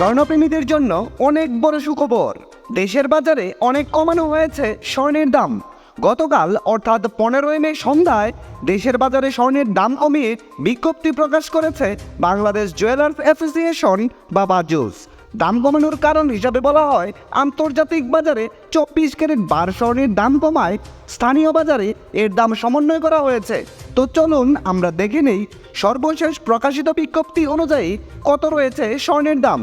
স্বর্ণপ্রেমীদের জন্য অনেক বড় সুখবর। দেশের বাজারে অনেক কমানো হয়েছে স্বর্ণের দাম। গতকাল, অর্থাৎ পনেরোই মে সন্ধ্যায়, দেশের বাজারে স্বর্ণের দাম কমিয়ে বিজ্ঞপ্তি প্রকাশ করেছে বাংলাদেশ জুয়েলার্স অ্যাসোসিয়েশন বা বাজুস। দাম কমানোর কারণ হিসাবে বলা হয়, আন্তর্জাতিক বাজারে চব্বিশ ক্যারেট বার স্বর্ণের দাম কমায়। স্থানীয় বাজারে এর দাম সমন্বয় করা হয়েছে। তো চলুন আমরা দেখে নেই সর্বশেষ প্রকাশিত বিজ্ঞপ্তি অনুযায়ী কত রয়েছে স্বর্ণের দাম।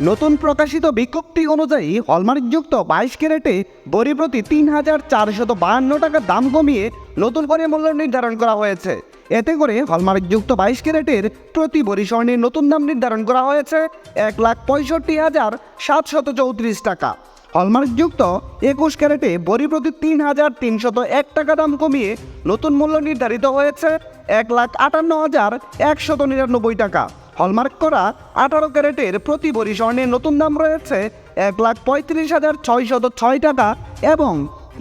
নতুন প্রকাশিত বিজ্ঞপ্তি অনুযায়ী হলমার্কযুক্ত বাইশ ক্যারেটে বড়ি প্রতি তিন হাজার চারশত বাহান্ন টাকা দাম কমিয়ে নতুন করে মূল্য নির্ধারণ করা হয়েছে। এতে করে হলমার্কযুক্ত বাইশ ক্যারেটের প্রতি বড়ি স্বর্ণের নতুন দাম নির্ধারণ করা হয়েছে এক লাখ পঁয়ষট্টি হাজার সাতশত চৌত্রিশ টাকা। হলমার্কযুক্ত একুশ ক্যারেটে বড়ি প্রতি তিন হাজার তিনশত এক টাকা দাম কমিয়ে নতুন মূল্য নির্ধারিত হয়েছে এক লাখ আটান্ন হাজার একশত নিরানব্বই টাকা। হলমার্ক করা আঠারো ক্যারেটের প্রতি ভরি স্বর্ণের নতুন দাম রয়েছে এক লাখ পঁয়ত্রিশ হাজার ছয়শত ছয় টাকা এবং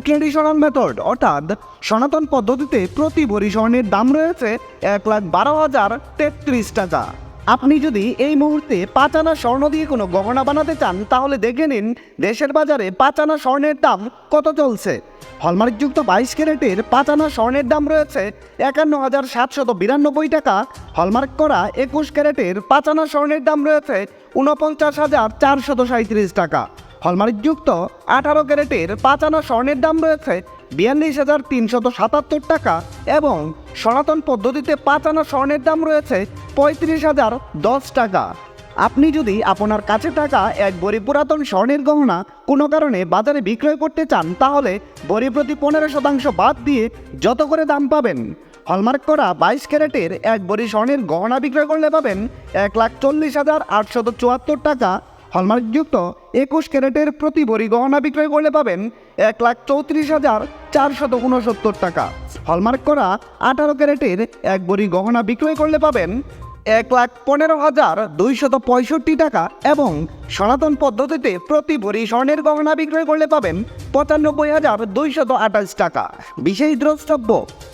ট্রেডিশনাল মেথড, অর্থাৎ সনাতন পদ্ধতিতে প্রতি ভরি স্বর্ণের দাম রয়েছে এক লাখ বারো হাজার তেত্রিশ টাকা। আপনি যদি এই মুহূর্তে পাঁচ আনা স্বর্ণ দিয়ে কোনো গহনা বানাতে চান, তাহলে দেখে নিন দেশের বাজারে পাঁচ আনা স্বর্ণের দাম কত চলছে। হলমার্কযুক্ত বাইশ ক্যারেটের পাঁচ আনা স্বর্ণের দাম রয়েছে একান্ন হাজার সাতশত বিরানব্বই টাকা। হলমার্ক করা একুশ ক্যারেটের পাঁচ আনা স্বর্ণের দাম রয়েছে ঊনপঞ্চাশ হাজার চারশত সাঁত্রিশ টাকা। হলমার্কযুক্ত আঠারো ক্যারেটের পাঁচ আনা স্বর্ণের দাম রয়েছে বিয়াল্লিশ হাজার তিনশত সাতাত্তর টাকা এবং সনাতন পদ্ধতিতে পাঁচ আনা স্বর্ণের দাম রয়েছে পঁয়ত্রিশ হাজার দশ টাকা। আপনি যদি আপনার কাছে থাকা এক বড়ি পুরাতন স্বর্ণের গহনা কোনো কারণে বাজারে বিক্রয় করতে চান, তাহলে বড়ি প্রতি পনেরো শতাংশ বাদ দিয়ে যত করে দাম পাবেন। হলমার্ক করা বাইশ ক্যারেটের এক বড়ি স্বর্ণের গহনা বিক্রয় করলে পাবেন এক লাখ চল্লিশ হাজার আটশত চুয়াত্তর টাকা হলমার্কযুক্ত একুশ ক্যারেটের প্রতি ভরি গহনা বিক্রয় করলে পাবেন এক লাখ চৌত্রিশ হাজার চারশত উনসত্তর টাকা। হলমার্ক করা আঠারো ক্যারেটের এক ভরি গহনা বিক্রয় করলে পাবেন এক লাখ পনেরো হাজার দুইশত পঁয়ষট্টি টাকা এবং সনাতন পদ্ধতিতে প্রতি ভরি স্বর্ণের গহনা বিক্রয় করলে পাবেন পঁচানব্বই হাজার দুইশত আঠাশ টাকা। বিশেষ দ্রষ্টব্য,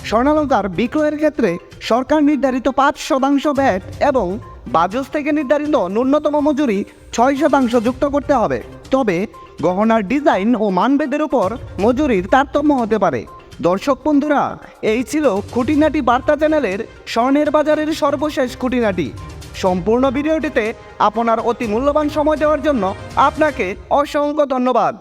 স্বর্ণালঙ্কার বিক্রয়ের ক্ষেত্রে সরকার নির্ধারিত পাঁচ শতাংশ ভ্যাট এবং বাজস থেকে নির্ধারিত ন্যূনতম মজুরি ছয় শতাংশ যুক্ত করতে হবে। তবে গহনার ডিজাইন ও মানভেদের ওপর মজুরির তারতম্য হতে পারে। দর্শক বন্ধুরা, এই ছিল খুঁটিনাটি বার্তা চ্যানেলের স্বর্ণের বাজারের সর্বশেষ খুঁটিনাটি। সম্পূর্ণ ভিডিওটিতে আপনার অতি মূল্যবান সময় দেওয়ার জন্য আপনাকে অসংখ্য ধন্যবাদ।